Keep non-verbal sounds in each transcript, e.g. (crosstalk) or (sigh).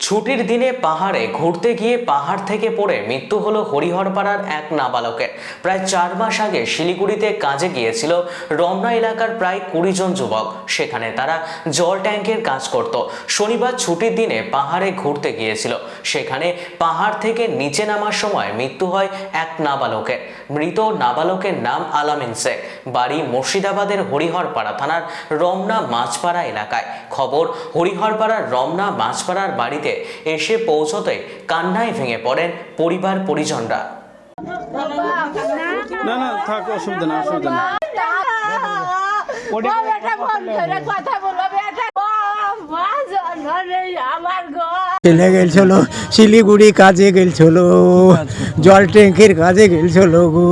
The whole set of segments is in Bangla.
ছুটির দিনে পাহাড়ে ঘুরতে গিয়ে পাহাড় থেকে পড়ে মৃত্যু হলো হরিহরপাড়ার এক নাবালকের। প্রায় চার মাস আগে শিলিগুড়িতে কাজে গিয়েছিল রমনা এলাকার প্রায় কুড়ি জন যুবক। সেখানে তারা জল ট্যাঙ্কের কাজ করত। শনিবার ছুটির দিনে পাহাড়ে ঘুরতে গিয়েছিল। সেখানে পাহাড় থেকে নিচে নামার সময় মৃত্যু হয় এক নাবালকের। মৃত নাবালকের নাম আলামিন শেখ। বাড়ি মুর্শিদাবাদের হরিহরপাড়া থানার রমনা মাছপাড়া এলাকায়। খবর, হরিহরপাড়ার রমনা মাছপাড়ার বাড়িতে এসে পৌঁছতে কান্নায় ভেঙে পড়েন পরিবার পরিজনরা। না না থাক অসুবিধা না অসুবিধা না চলে গেছিল শিলিগুড়ি কাজে গেছিল জল ট্যাঙ্কির কাজে গেছিল গো।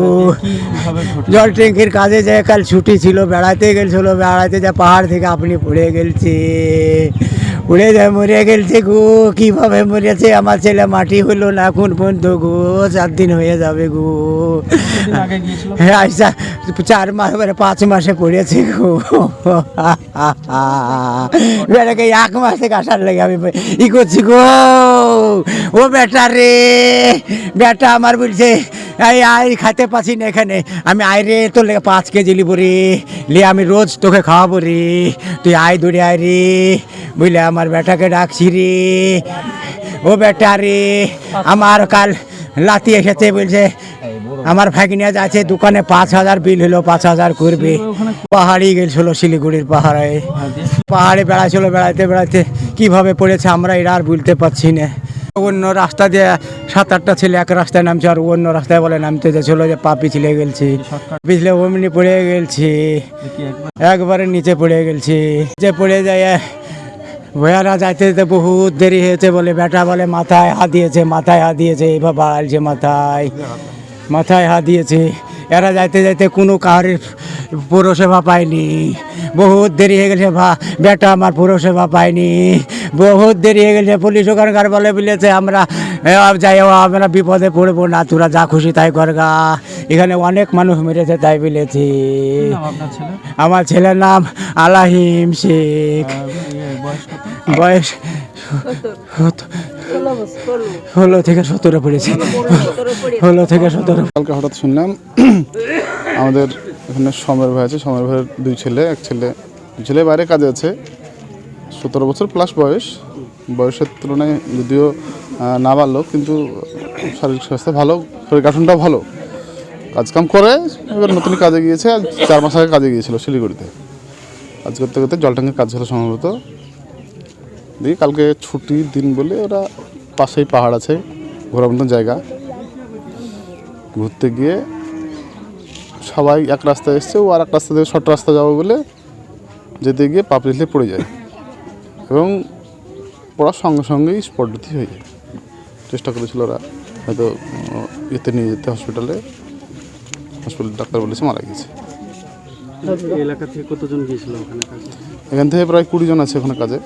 জল ট্যাঙ্কির কাজে যায় কাল ছুটি ছিল বেড়াতে গেছিল বেড়াতে যা পাহাড় থেকে আপনি পড়ে গেলছে। উড়ে যায় মরে গেলছে গো। কীভাবে মরেছে? আমার ছেলে মাটি হলো না এখন পর্যন্ত গো। চার দিন হয়ে যাবে গো। হ্যাঁ আচ্ছা চার মাস মানে পাঁচ মাসে পড়েছে গো। বেটাকে এক মাসে কাটার লাগে আমি ই করছি গো। ও বেটা রে বেটা আমার বলছে এই আয় খাইতে পাচ্ছি না এখানে। আমি আয় রে তোর লেগে পাঁচ কেজি লিব রে। লে আমি রোজ তোকে খাওয়াবো রে। তুই আয় দৌড়ে আয় রে। বুঝলে আমার বেটাকে ডাকছি রে। ও বেটা রে, আমার কাল লাতি এসেছে বলছে, আমার ভাগিনা যাচ্ছে দোকানে পাঁচ হাজার বিল হলো, পাঁচ হাজার করবে। পাহাড়ি গেছিল শিলিগুড়ির পাহাড়ে। পাহাড়ে বেড়াচ্ছিল বেড়াতে বেড়াতে কীভাবে পড়েছে আমরা এরা আর বুঝতে পারছি না। অন্য রাস্তা দিয়ে সাত আটটা ছেলে এক রাস্তায় নামছে আর অন্য রাস্তায় বলে নামতে যাচ্ছিল যে পা পিছলে গেলছি। পিছলে অমনি পড়ে গেলছি। একবারে নিচে পড়ে গেলছি। নিচে পড়ে যায় ভয়ারা যাইতে যেতে বহুত দেরি হয়েছে বলে, বেটা বলে, মাথায় হাত দিয়েছে, মাথায় হাত দিয়েছে এই বাবা আলছে মাথায় মাথায় হাত দিয়েছে। এরা যাইতে যাইতে কোনো কাহারের পৌরসেবা পায়নি বহুত দেরি হয়ে গেছে ভা বেটা আমার পৌরসেবা পায়নি বহুত দেরি হয়ে গেছে পুলিশ ওখানকার বলে বলেছে আমরা যাই হোক, আমরা বিপদে পড়ব না তোরা যা খুশি তাই করগা এখানে অনেক মানুষ মেরেছে তাই বলেছি। আমার ছেলের নাম আলাহিম শেখ। বয়স ষোলো থেকে সতেরো পড়েছে। ষোলো থেকে সতেরো। কালকে হঠাৎ শুনলাম (clears throat) আমাদের এখানে সমর ভাই আছে সমর ভাইয়ের দুই ছেলে, এক ছেলে। দুই ছেলে বাইরে কাজে আছে। সতেরো বছর প্লাস বয়স। বয়সের তুলনায় যদিও না নাবালক, কিন্তু শারীরিক স্বাস্থ্য ভালো শরীর গঠনটাও ভালো। কাজকাম করে, এবার নতুন কাজে গিয়েছে আজ চার মাস আগে কাজে গিয়েছিল শিলিগুড়িতে। কাজ করতে করতে জলটাঙ্গের কাজ ছিল সম্ভবত। দিয়ে কালকে ছুটির দিন বলে ওরা পাশেই পাহাড় আছে, ঘোরার মতন জায়গা। ঘুরতে গিয়ে সবাই এক রাস্তায় এসছে ও আর এক রাস্তা থেকে শর্ট রাস্তা যাব বলে যেতে গিয়ে পা পিছলে পড়ে যায় এবং পড়ার সঙ্গে সঙ্গেই স্পটটি হয়ে যায়। চেষ্টা করেছিল ওরা হয়তো এতে নিয়ে যেতে হসপিটালে হসপিটাল ডাক্তার বলেছে মারা গেছে। এলাকা থেকে কতজন গিয়েছিল ওখানে কাজে? এখান থেকে প্রায় কুড়ি জন আছে ওখানে কাজে।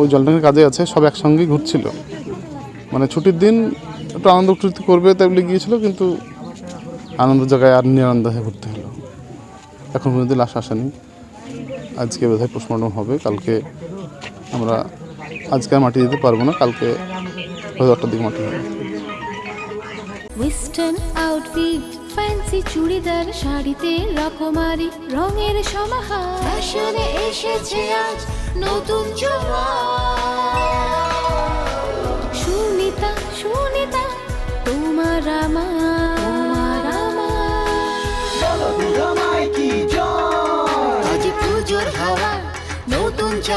ওই জল ট্যাঙ্কের কাজে আছে সব একসঙ্গেই ঘুরছিল। মানে ছুটির দিন একটু আনন্দ ফুর্তি করবে তাই বলে গিয়েছিল কিন্তু আনন্দ জায়গায় আর নিরানন্দ হয়ে ঘুরতে হলো। এখন পর্যন্ত লাশ আসেনি। আজকে বোধহয় পোস্টমর্টম হবে। কালকে আমরা আজকে আর মাটি দিতে পারব না। কালকে হয়তো আটটার দিকে মাটি হবে। ওয়েস্টার্ন আউটফিট ফ্যান্সি চুড়িদার শাড়িতে রকমারি রঙের সমাহার। ফ্যাশনে এসেছে আজ নতুন সুনিতা